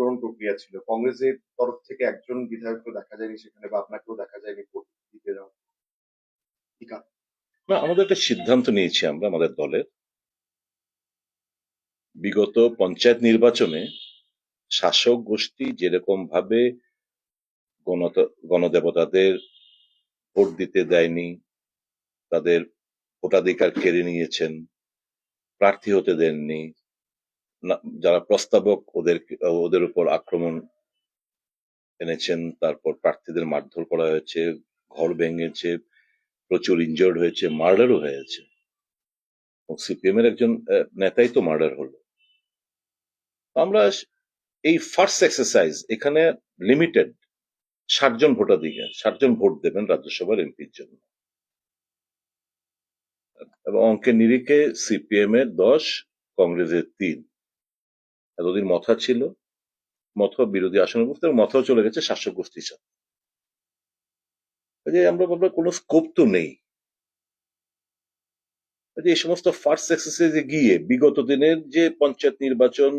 গ্রহণ প্রক্রিয়া ছিল। কংগ্রেসের তরফ থেকে একজন বিধায়ককে দেখা যায়নি সেখানে বা আপনাকেও দেখা যায়নি দিতে যাওয়া না, আমাদের একটা সিদ্ধান্ত নিয়েছি আমরা, আমাদের দলের। বিগত পঞ্চায়েত নির্বাচনে শাসক গোষ্ঠী যেরকম ভাবে গণদেবতাদের ভোট দিতে দেয়নি, তাদের ভোটাধিকার কেড়ে নিয়েছেন, প্রার্থী হতে দেননি যারা প্রস্তাবক ওদের ওদের উপর আক্রমণ এনেছেন, তারপর প্রার্থীদের মারধর করা হয়েছে, ঘর ভেঙেছে, প্রচুর ইনজয়ার্ড হয়েছে মার্ডারও হয়েছে। সিপিএম এর একজন নেতাই তো মার্ডার হলো। আমরা এই ফার্স্ট এক্সারসাইজ এখানে লিমিটেড ষাট জন ভোটাধিকার ষাট জন ভোট দেবেন রাজ্যসভার এমপির জন্য। এবং অঙ্কের নিরিখে সিপিএম এর দশ, কংগ্রেসের তিন। এতদিন মথা ছিল। মথা বিরোধী আসনে বসতে এবং মথাও চলে গেছে শাসক গোষ্ঠীর সাথে। কাজে আমরা ভাবলাম কোনো স্কোপ তো নেই। এই সমস্ত ফার্স্ট এক্সারসাইজে গিয়ে বিগত দিনের যে পঞ্চায়েত নির্বাচন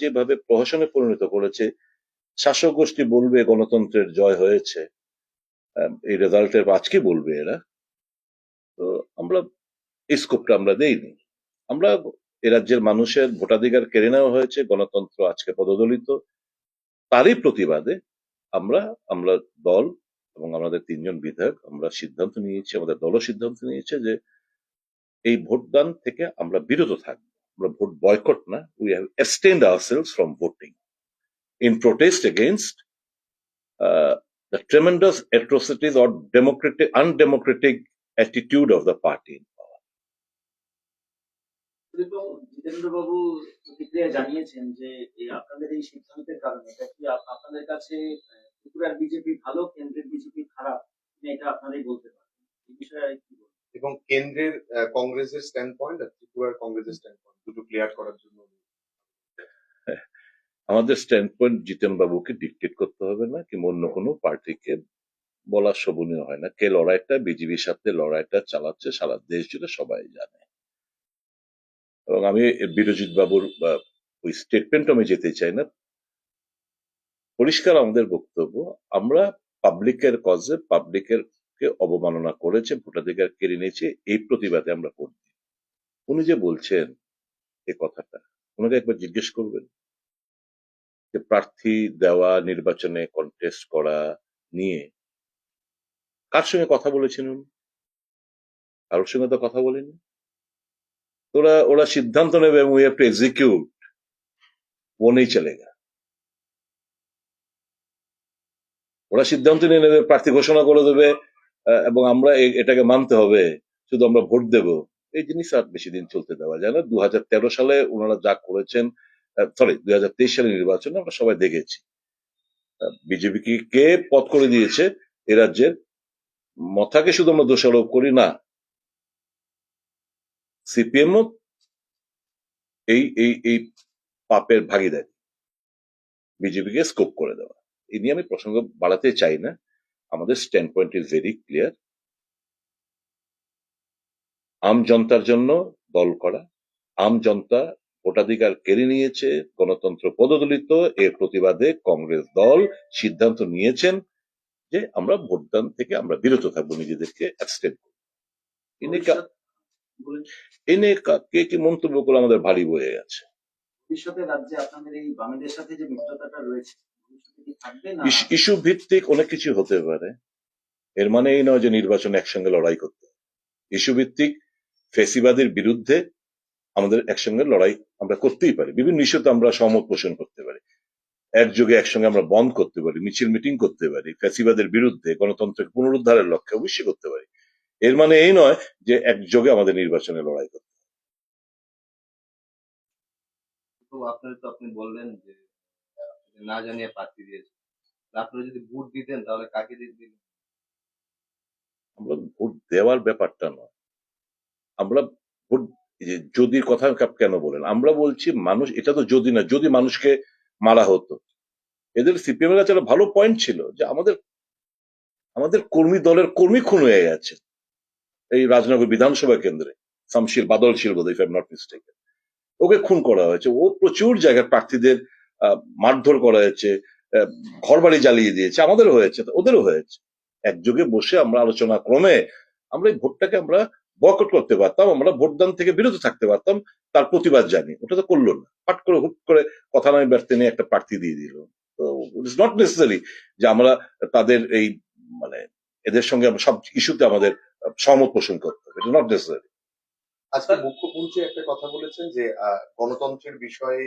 যেভাবে প্রহসনে পরিণত করেছে, শাসক গোষ্ঠী বলবে গণতন্ত্রের জয় হয়েছে। এই রেজাল্টের আজকে বলবে এরা। তো আমরা এই স্কোপটা আমরা দেইনি। আমরা এ রাজ্যের মানুষের ভোটাধিকার কেড়ে নেওয়া হয়েছে গণতন্ত্র আজকে পদদলিত। তারই প্রতিবাদে আমরা আমরা দল এবং আমাদের তিনজন বিধায়ক আমরা সিদ্ধান্ত নিয়েছি আমাদের দলও সিদ্ধান্ত নিয়েছে যে এই ভোটদান থেকে আমরা বিরত থাকব। আমরা ভোট বয়কট না we have extend ourselves from voting in protest uh, the tremendous atrocities or democratic undemocratic attitude of the party. এবং জিতেন্দ্র বাবু প্রতিক্রিয়া জানিয়েছেন যে আপনাদের এই সিদ্ধান্তের কারণে এটা কি আপনাদের কাছে ত্রিপুরার বিজেপি ভালো কেন্দ্রের বিজেপি খারাপ? এটা আপনারাই বলতে পারেন। এই বিষয়ে কি বলবেন? এবং কেন্দ্রের কংগ্রেসের স্ট্যান্ড পয়েন্ট আর ত্রিপুরার কংগ্রেসের স্ট্যান্ড পয়েন্ট দুটো ক্লিয়ার করার জন্য আমাদের স্ট্যান্ড পয়েন্ট জিতেন বাবুকে ডিকটেট করতে হবে না কিংবা অন্য কোনো পার্টিকে বলা শোভনীয় হয় না। কে লড়াইটা বিজেপির সাথে লড়াইটা চালাচ্ছে সারা দেশ জুড়ে সবাই জানে। এবং আমি বিরজিৎ বাবুর ওই স্টেটমেন্ট আমি যেতে চাই না। পরিষ্কার আমাদের বক্তব্য, আমরা পাবলিকের কজে পাবলিকের কে অবমাননা করেছে ভোটাধিকার কেড়ে নিয়েছে, এই প্রতিবাদে আমরা দিই উনি যে বলছেন এই কথাটা, ওনাকে একবার জিজ্ঞেস করবেন? যে প্রার্থী দেওয়া, নির্বাচনে কন্টেস্ট করা নিয়ে কার সঙ্গে কথা বলেছেন উনি? কারোর সঙ্গে তো কথা বলেনি ওরা ওরা সিদ্ধান্ত নেবে এবং উই হ্যাভ টু এক্সিকিউট ও নেই চলেগা ওরা সিদ্ধান্ত নিয়ে নেবে, প্রার্থী ঘোষণা করে দেবে এবং আমরা এটাকে মানতে হবে, শুধু আমরা ভোট দেব। এই জিনিস আর বেশি দিন চলতে দেওয়া যায় না। দু হাজার তেরো সালে ওনারা যা করেছেন সরি দুই হাজার তেইশ সালের নির্বাচনে আমরা সবাই দেখেছি। বিজেপি কে পথ করে দিয়েছে? এ রাজ্যের মথাকে শুধু আমরা দোষারোপ করি না। সিপিএম এই এই এই পাপের ভাগিদারি। বিজেপিকে স্কোপ করে দেওয়া। এই নিয়ে আমি প্রসঙ্গ বাড়াতে চাই না। আমাদের stand point is very clear আম জনতার জন্য দল করা আম জনতা ভোটাধিকার কেড়ে নিয়েছে গণতন্ত্র পদদলিত এর প্রতিবাদে কংগ্রেস দল সিদ্ধান্ত নিয়েছেন যে আমরা ভোটদান থেকে আমরা বিরত থাকব নিজেদেরকে অ্যাবস্টেন এনে কা- বলেন, এনে কা- কে কি মন্তব্য করে আমাদের ভারী বয়ে গেছে? ভবিষ্যতে রাজ্যে আপনাদের এই বামেদের সাথে যে মিত্রতাটা রয়েছে ভবিষ্যতে কি থাকবে না? ইস- ইস্যু ভিত্তিক অনেক কিছু হতে পারে। এর মানে এই নয় যে নির্বাচনে একসঙ্গে লড়াই করতে। ইস্যু ভিত্তিক ফেসিবাদের বিরুদ্ধে আমাদের একসঙ্গে লড়াই আমরা করতেই পারি। বিভিন্ন ইস্যুতে আমরা সহমত পোষণ করতে পারি। একযোগে একসঙ্গে আমরা বন্ধ করতে পারি মিছিল মিটিং করতে পারি ফ্যাসিবাদের বিরুদ্ধে গণতন্ত্রের পুনরুদ্ধারের লক্ষ্যে অবশ্যই করতে পারি। এর মানে এই নয় যে একযোগে আমাদের নির্বাচনে লড়াই করতে হবে। তো আপনার তো আপনি বললেন যে না জানিয়ে প্রার্থী আপনারা যদি ভোট দিতেন তাহলে কাকে দিতেন আমরা ভোট দেওয়ার ব্যাপারটা নয়। আমরা ভোট এই যে যদির কথা কেন বলেন? আমরা বলছি মানুষ এটা তো যদি না যদি মানুষকে মারা হতো। এদের সিপিএম এর কাছে ভালো পয়েন্ট ছিল যে আমাদের আমাদের কর্মী দলের কর্মী খুন হয়ে গেছে। এই রাজনগর বিধানসভা কেন্দ্রে। শামশির বাদল ছিল বোধ ইফ নট মিস্টেকেন ওকে খুন করা হয়েছে। ও প্রচুর জায়গায় প্রার্থীদের মারধর করা হয়েছে আহ, ঘরবাড়ি জ্বালিয়ে দিয়েছে। আমাদেরও হয়েছে ওদেরও হয়েছে। একযোগে বসে আমরা আলোচনা ক্রমে আমরা এই ভোটটাকে আমরা বয়কট করতে পারতাম আমরা ভোটদান থেকে বিরত থাকতে পারতাম তার প্রতিবাদ জানি ওটা তো করল না। পাট করে হুট করে কথা নয় ব্যর্থে নিয়ে একটা প্রার্থী দিয়ে দিল। ইটস নট নেসেসারি যে আমরা তাদের এই মানে এদের সঙ্গে আমরা সব ইস্যুতে আমাদের সহমত পোষণ করতে হবে নট নেসেসারি আজকে মুখ্যমন্ত্রী একটা কথা বলেছেন যে গণতন্ত্রের বিষয়ে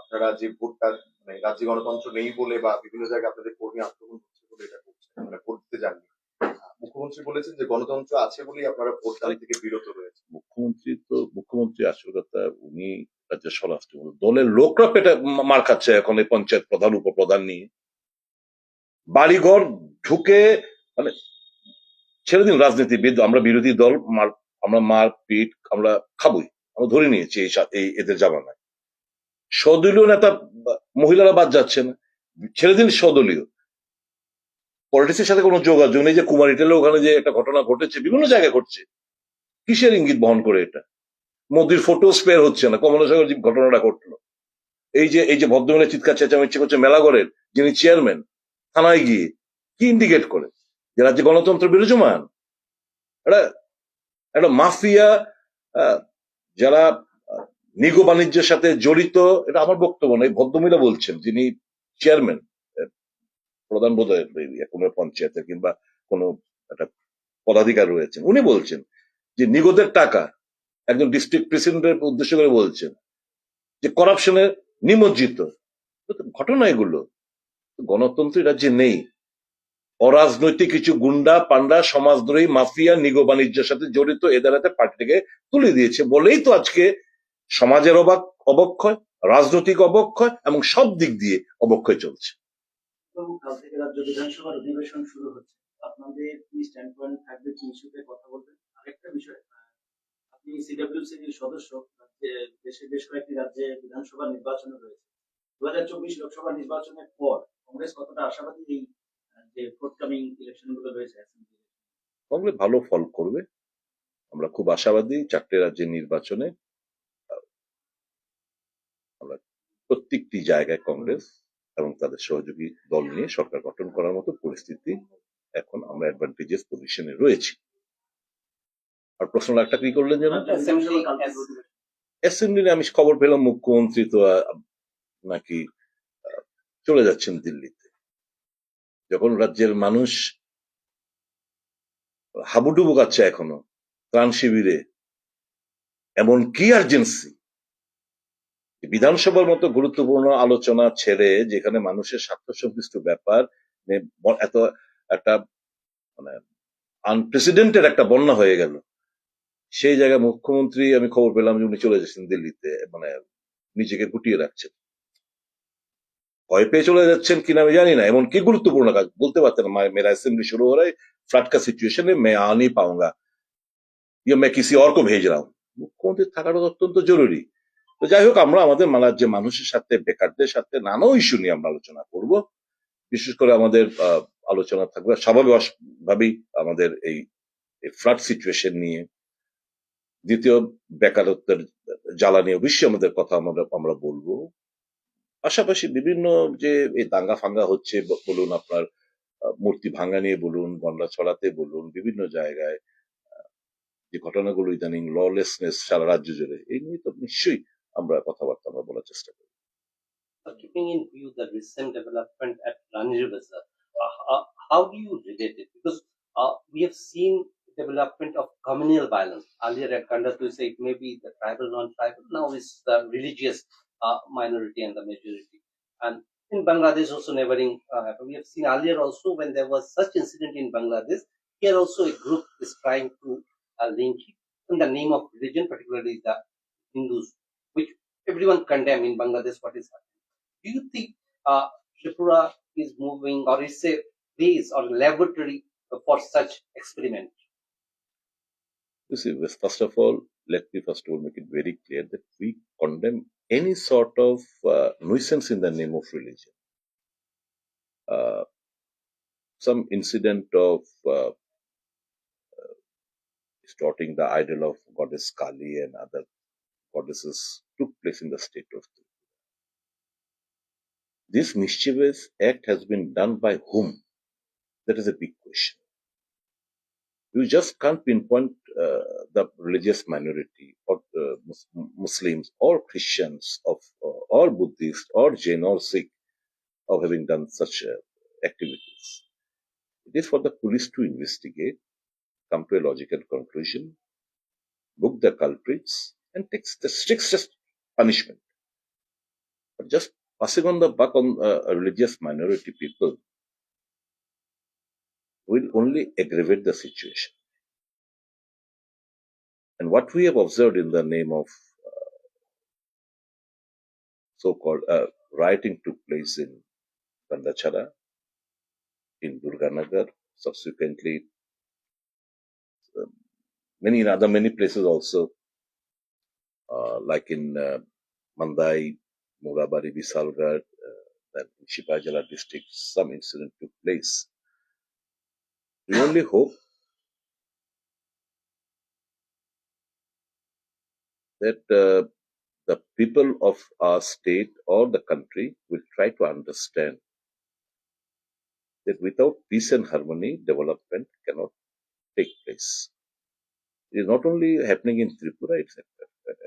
আপনারা যে ভোটটা মানে রাজ্যে গণতন্ত্র নেই বলে বা বিভিন্ন জায়গায় আপনাদের কর্মী আক্রমণ হচ্ছে বলে এটা করছেন মানে ভোট দিতে যাননি। মুখ্যমন্ত্রী বলেছেন যে গণতন্ত্র আছে বলেই আপনারা ভোটদান থেকে বিরত রয়েছে মুখ্যমন্ত্রী তো মুখ্যমন্ত্রী আসল কথা উনি রাজ্যের স্বরাষ্ট্রমন্ত্রী দলের লোকরা পেটে মার খাচ্ছে এখন এই পঞ্চায়েত প্রধান উপপ্রধান নিয়ে। বাড়িঘর ঢুকে মানে ছেড়ে দিন রাজনীতিবিদ, আমরা বিরোধী দল, মার, আমরা মার পিট, আমরা খাবই। আমরা ধরে নিয়েছি এই এদের জামানায়। সদলীয় নেতা মহিলারা বাদ যাচ্ছে না ছেড়ে দিন সদলীয় পলিটিক্সের সাথে কোনো যোগাযোগ নেই যে কুমারী টেলে ওখানে যে একটা ঘটনা ঘটেছে, বিভিন্ন জায়গায় ঘটছে। কিসের ইঙ্গিত বহন করে এটা? মোদির ফটো স্পেয়ার হচ্ছে না। কমলাসাগর যে ঘটনাটা ঘটলো। এই যে এই যে ভদ্রমেলা চিৎকার চেঁচামেচি করছে মেলাগড়ের যিনি চেয়ারম্যান থানায় গিয়ে, কি ইন্ডিকেট করে? যে রাজ্যে গণতন্ত্র বিরাজমান একটা একটা মাফিয়া যারা নিগো বাণিজ্যের সাথে জড়িত, এটা আমার বক্তব্য নয় ভদ্রমহিলা বলছেন, যিনি চেয়ারম্যান প্রধান বোধ হয় এই কোনো পঞ্চায়েতের কিংবা কোনো একটা পদাধিকার রয়েছেন, উনি বলছেন যে নিগদের টাকা, একজন ডিস্ট্রিক্ট প্রেসিডেন্টের উদ্দেশ্য করে বলছেন যে করাপশনে নিমজ্জিত। ঘটনা এগুলো। গণতন্ত্র এই রাজ্যে নেই। অরাজনৈতিক কিছু গুন্ডা পান্ডা সমাজদ্রোহী, মাফিয়া, নিগো বাণিজ্যের সাথে জড়িত এদের হাতে পার্টিকে তুলে দিয়েছে বলেই তো আজকে সমাজের অবাক, অবক্ষয়, রাজনৈতিক অবক্ষয় এবং সব দিক দিয়ে অবক্ষয় চলছে। রাজ্য বিধানসভার অধিবেশন শুরু হচ্ছে। আপনাদের কি স্ট্যান্ড পয়েন্ট থাকবে? কি ইস্যুতে কথা বলবেন? আরেকটা বিষয় আপনি সিডব্লিউসি এর সদস্য দেশে বেশ কয়েকটি রাজ্যে বিধানসভা নির্বাচন রয়েছে। দু হাজার চব্বিশ লোকসভা নির্বাচনের পর কংগ্রেস কতটা আশাবাদী এই যে ফোর্থকামিং ইলেকশনগুলো রয়েছে কংগ্রেস ভালো ফল করবে। আমরা খুব আশাবাদী চারটে রাজ্যের নির্বাচনে আমরা প্রত্যেকটি জায়গায় কংগ্রেস এবং তাদের সহযোগী দল নিয়ে সরকার গঠন করার মতো পরিস্থিতি এখন আমরা অ্যাডভান্টেজেস পজিশনে রয়েছি। আর প্রশ্ন একটা কি করলেন যেন। অ্যাসেম্বলিতে আমি খবর পেলাম মুখ্যমন্ত্রী তো নাকি আহ, চলে যাচ্ছেন দিল্লিতে। যখন রাজ্যের মানুষ হাবুডুবু কাচ্ছে এখনও, ত্রাণ শিবিরে, এমন কি আর্জেন্সি বিধানসভার মতো গুরুত্বপূর্ণ আলোচনা ছেড়ে যেখানে মানুষের স্বার্থ সংশ্লিষ্ট ব্যাপার এত একটা মানে আনপ্রেসিডেন্টের একটা বন্যা হয়ে গেল। সেই জায়গায় মুখ্যমন্ত্রী, আমি খবর পেলাম যে উনি চলে যাচ্ছেন দিল্লিতে মানে নিজেকে গুটিয়ে রাখছেন। ভয় পেয়ে চলে যাচ্ছেন কিনা আমি জানি না এমন কি গুরুত্বপূর্ণ কাজ বলতে পারতেন "मैं- मेरा असेंबली शुरू हो रहा है फ्लड का सिचुएशन है मैं आ नहीं पाऊंगा या मैं किसी और को भेज रहा हूं মুখ্যমন্ত্রী থাকাটা অত্যন্ত জরুরি তো যাই হোক আমরা আমাদের মালার যে মানুষের সাথে বেকারদের সাথে নানা ইস্যু নিয়ে আমরা আলোচনা করব বিশেষ করে আমাদের আহ, আলোচনা থাকবে স্বাভাবিকভাবেই আমাদের এই ফ্লাড সিচুয়েশন নিয়ে দ্বিতীয় বেকারত্বের জ্বালা নিয়ে অবশ্যই আমাদের কথা আমরা আমরা বলবো পাশাপাশি বিভিন্ন যে এই দাঙ্গা ফাঙ্গা হচ্ছে বলুন আপনার মূর্তি ভাঙ্গা নিয়ে বলুন গন্ডা ছড়াতে বলুন বিভিন্ন জায়গায় যে ঘটনাগুলো ইদানিং ললেসনেস সারা রাজ্য জুড়ে এই নিয়ে তো নিশ্চয়ই আমরা কথাবার্তা আমরা বলার চেষ্টা করি Uh, keeping in view the recent development at Ranjit Bazaar, uh, uh, how do you relate it? Because uh, we have seen development of communal violence. Earlier at Kandat, we say it may be the tribal, non-tribal. Now it's the religious uh, minority and the majority. And in Bangladesh, also neighboring, uh, we have seen earlier also when there was such incident in Bangladesh. Here also a group is trying to uh, link in the name of religion, particularly the Hindus, which everyone condemn in Bangladesh. What is happening? do you think uh, Tripura is moving or is a base or laboratory for such experiment? You see, first of all, let me first of all make it very clear that we condemn any sort of uh, nuisance in the name of religion. Uh, some incident of uh, uh, distorting the idol of goddess Kali and other goddesses took place in the state of Tripura. This mischievous act has been done by whom? That is a big question. You just can't pinpoint uh, the religious minority or uh, Mus- Muslims or Christians of uh, or Buddhists or Jain or Sikh of having done such uh, activities. It is for the police to investigate, come to a logical conclusion, book the culprits, and take the strictest punishment. But just passing on the buck on uh, religious minority people will only aggravate the situation. And what we have observed in the name of uh, so-called uh, rioting took place in Gandachara, in Durganagar, subsequently um, many in other many places also, uh, like in uh, Mandai, Murabari, Visalgarh, uh, then in Shipajala district, some incident took place. We only hope that uh, the people of our state or the country will try to understand that without peace and harmony, development cannot take place. It is not only happening in Tripura, it's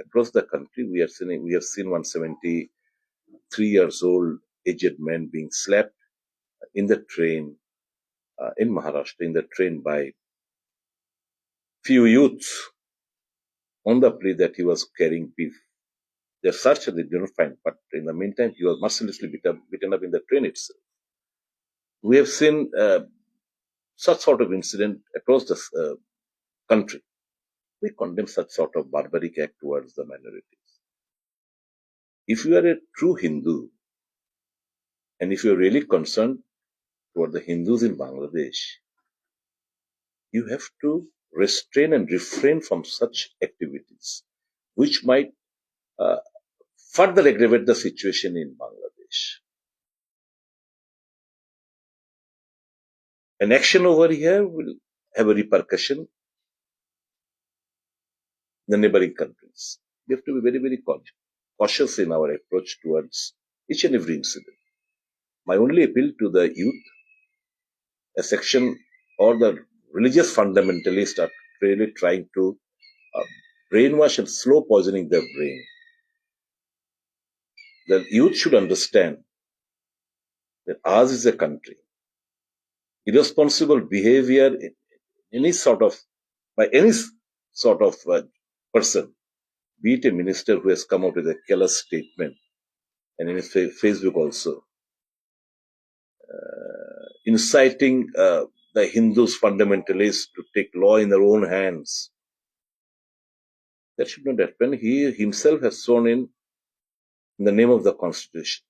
across the country. We are seeing, we have seen 173 years old aged men being slapped in the train uh, in Maharashtra, in the train by few youths on the plea that he was carrying beef. They searched they did not find, but in the meantime, he was mercilessly beaten, beaten up in the train itself. We have seen uh, such sort of incident across the uh, country. We condemn such sort of barbaric act towards the minorities. If you are a true Hindu, and if you are really concerned toward the Hindus in Bangladesh, you have to restrain and refrain from such activities, which might uh, further aggravate the situation in Bangladesh. An action over here will have a repercussion in the neighboring countries. We have to be very, very cautious- cautious in our approach towards each and every incident. My only appeal to the youth, a section or the religious fundamentalists are really trying to uh, brainwash and slow poisoning their brain. The youth should understand that ours is a country. Irresponsible behavior, any sort of, by any sort of uh, person, be it a minister who has come out with a careless statement, and in his fa- Facebook also, inciting uh, the Hindus fundamentalists to take law in their own hands. That should not happen. He himself has sworn in in the name of the constitution.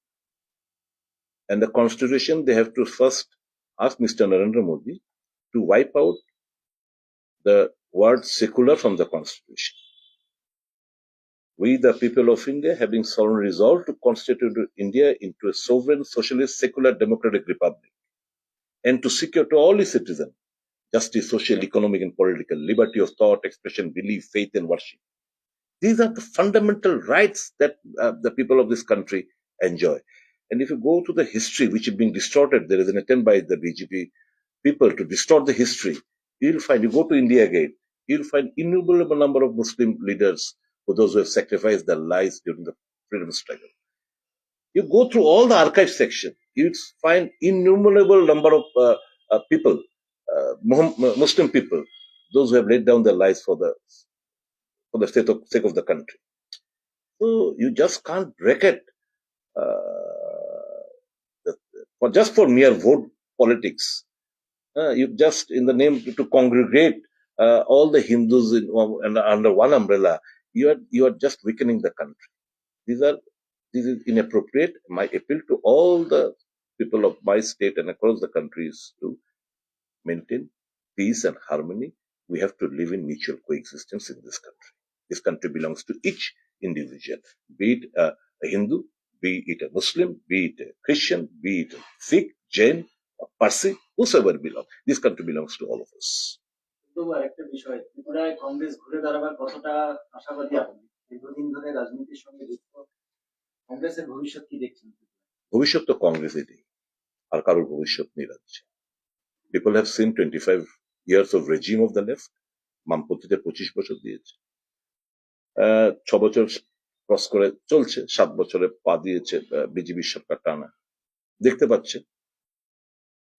And the constitution, they have to first ask Mr. Narendra Modi to wipe out the word secular from the constitution. We, the people of India, having solemnly resolved to constitute India into a sovereign, socialist, secular, democratic republic, and to secure to all its citizens justice, social, economic, and political, liberty of thought, expression, belief, faith, and worship. These are the fundamental rights that uh, the people of this country enjoy. And if you go to the history, which is being distorted, there is an attempt by the BJP people to distort the history. You'll find, you go to India again, you'll find innumerable number of Muslim leaders for those who have sacrificed their lives during the freedom struggle. You go through all the archive section, you'll find innumerable number of uh, uh, people, uh, Muslim people, those who have laid down their lives for the for the sake of, sake of the country. So you just can't break it uh, for just for mere vote politics. Uh, you just in the name to congregate uh, all the Hindus in, and under one umbrella. You are you are just weakening the country. These are this is inappropriate. My appeal to all the people of my state and across the country is to maintain peace and harmony. We have to live in mutual coexistence in this country. This country belongs to each individual, be it a, a Hindu, be it a Muslim, be it a Christian, be it a Sikh, Jain, or Parsi, whosoever belongs. This country belongs to all of us. তবু আরেকটা বিষয় ত্রিপুরায় কংগ্রেস ঘুরে দাঁড়াবার কতটা আশাবাদী আপনি দীর্ঘদিন ধরে রাজনীতির সঙ্গে যুক্ত ভবিষ্যৎ কি দেখছেন? ভবিষ্যৎ তো আর কারোর ভবিষ্যৎ নেই রাজ্যে। People have seen twenty five years of regime of the left বামপন্থীদের পঁচিশ বছর দিয়েছে। ছ বছর ক্রস করে চলছে, সাত বছরে পা দিয়েছে বিজেপি সরকার টানা। দেখতে পাচ্ছে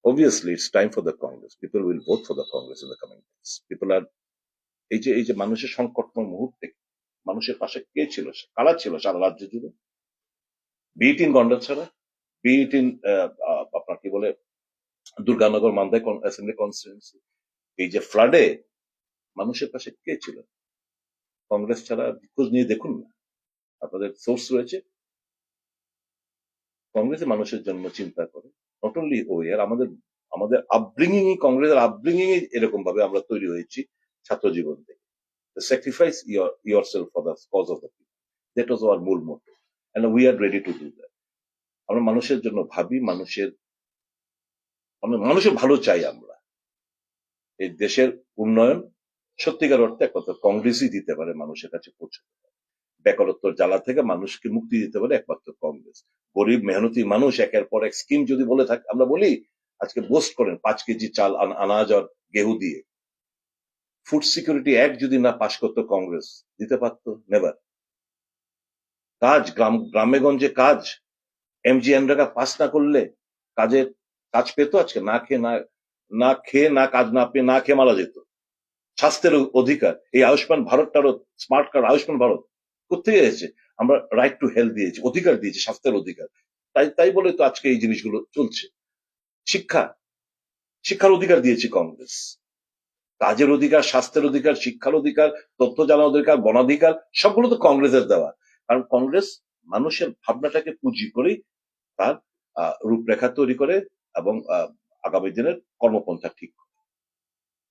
obviously, it's time for the congress. People will vote for the congress in the coming days. People are, এই যে এই যে মানুষের সংকটময় মুহূর্তে, মানুষের পাশে কে ছিল কারা ছিল সারা রাজ্য জুড়ে? Beat in Gandacherra beat in আপনার কি বলে, দুর্গানগর মান্দাই অ্যাসেম্বলি কনস্টিটুয়েন্সি এই যে ফ্লাডে মানুষের পাশে কে ছিল? কংগ্রেস ছাড়া খোঁজ নিয়ে দেখুন না। আপনাদের সোর্স রয়েছে। কংগ্রেসে মানুষের জন্য চিন্তা করে। নট অনলি ও আর আমাদের আমাদের আপব্রিঙ্গিং কংগ্রেসের আপব্রিঙ্গিং এরকম ভাবে আমরা তৈরি হয়েছি ছাত্র জীবন থেকে। Sacrifice your your self for the cause of the people that was our মূল motto and we are ready to do that আমরা মানুষের জন্য ভাবি, মানুষের, আমরা মানুষের ভালো চাই আমরা। এই দেশের উন্নয়ন সত্যিকার অর্থে একমাত্র কংগ্রেসই দিতে পারে মানুষের কাছে পৌঁছতে। পারে বেকারত্বর জ্বালা থেকে মানুষকে মুক্তি দিতে পারে একমাত্র কংগ্রেস। গরিব, মেহনতি মানুষ একের পর এক স্কিম যদি বলে থাকে, আমরা বলি, আজকে বোস্ট করেন পাঁচ কেজি চাল আনাজ আর গেহু দিয়ে। ফুড সিকিউরিটি অ্যাক্ট যদি না পাশ করতো কংগ্রেস, দিতে পারতো? নেভার কাজ, গ্রাম গ্রামে গঞ্জে কাজ এমজি এনরেগা পাস না করলে কাজের কাজ পেতো আজকে? না খেয়ে, না না খেয়ে, না কাজ না পেয়ে, না খেয়ে মারা যেত। স্বাস্থ্যের অধিকার। এই আয়ুষ্মান ভারতটারও স্মার্ট কার্ড, আয়ুষ্মান ভারত কোথেকে এসেছে? আমরা রাইট টু হেলথ দিয়েছি, অধিকার দিয়েছি, স্বাস্থ্যের অধিকার। তাই তাই বলে তো আজকে এই জিনিসগুলো চলছে। শিক্ষা, শিক্ষার অধিকার দিয়েছি কংগ্রেস। কাজের অধিকার, স্বাস্থ্যের অধিকার, শিক্ষার অধিকার, তথ্য জানার অধিকার, বনাধিকার, সবগুলো তো কংগ্রেসের দেওয়া। কারণ কংগ্রেস মানুষের ভাবনাটাকে পুঁজি করেই তার রূপরেখা তৈরি করে এবং আগামী দিনের কর্মপন্থা ঠিক করে।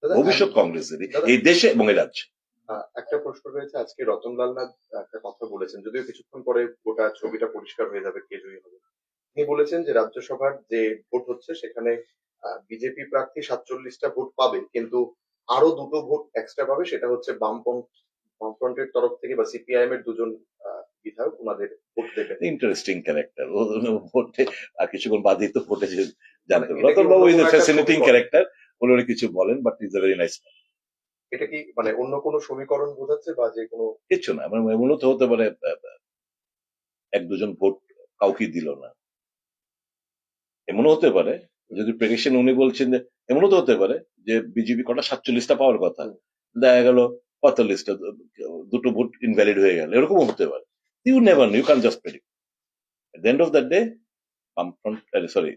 ভবিষ্যৎ কংগ্রেসেরই এই দেশে এবং এই রাজ্যে। একটা প্রশ্ন রয়েছে। আজকে রতনলাল নাথ একটা কথা বলেছেন যদিও কিছুক্ষণ পরে গোটা ছবিটা পরিষ্কার হয়ে যাবে কে জয়ী হবে। তিনি বলেছেন যে রাজ্যসভার যে ভোট হচ্ছে সেখানে বিজেপি প্রার্থী সাতচল্লিশটা ভোট পাবে কিন্তু আরও দুটো ভোট এক্সট্রা পাবে সেটা হচ্ছে বামপন্থ বামফ্রন্টের তরফ থেকে বা সিপিআইএম এর দুজন ওনাদের ভোট দেবেন ইন্টারেস্টিং ক্যারেক্টার ভোটে আর কিছুক্ষণ বাদই তো ভোটে জানতে রতন বাবু ইজ এ ফ্যাসিনেটিং ক্যারেক্টার উনি কিছু বলেন but is a very nice এটা কি মানে অন্য কোনো সমীকরণ বোঝাচ্ছে বা যে কোনো কিছু না মানে মূলত হতে পারে এক দুজন ভোট কাউকে দিল না। এমনও হতে পারে যদি প্রেডিকশন উনি বলছেন যে এমনও তো হতে পারে যে বিজেপি কটা সাতচল্লিশটা পাওয়ার কথা। দেখা গেল পঁয়তাল্লিশটা দুটো ভোট ইনভ্যালিড হয়ে গেল এরকমও হতে পারে। You never you can just predict at the end of the day বামফ্রন্ট সরি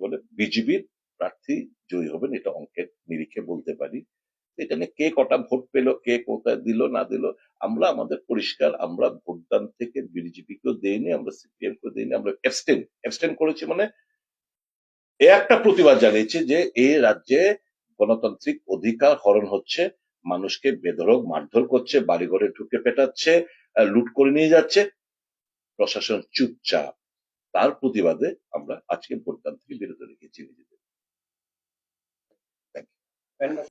বলে বিজেপির প্রার্থী জয়ী হবেন। এটা অঙ্কের নিরিখে বলতে পারি। এখানে কে কটা ভোট পেল, কে কোথায় দিল, না দিল, আমরা আমাদের পরিষ্কার, আমরা ভোটদান থেকে বিজেপি কেও দেইনি, আমরা সিপিএম কেও দেইনি, আমরা অ্যাবস্টেন অ্যাবস্টেন করেছি মানে এ একটা প্রতিবাদ জানিয়েছে যে এই রাজ্যে গণতান্ত্রিক অধিকার হরণ হচ্ছে, মানুষকে বেধরক মারধর করছে, বাড়িঘরে ঢুকে পেটাচ্ছে লুট করে নিয়ে যাচ্ছে। প্রশাসন চুপচাপ। তার প্রতিবাদে আমরা আজকে ভোটদান থেকে বিরত রেখেছি নিজেদের।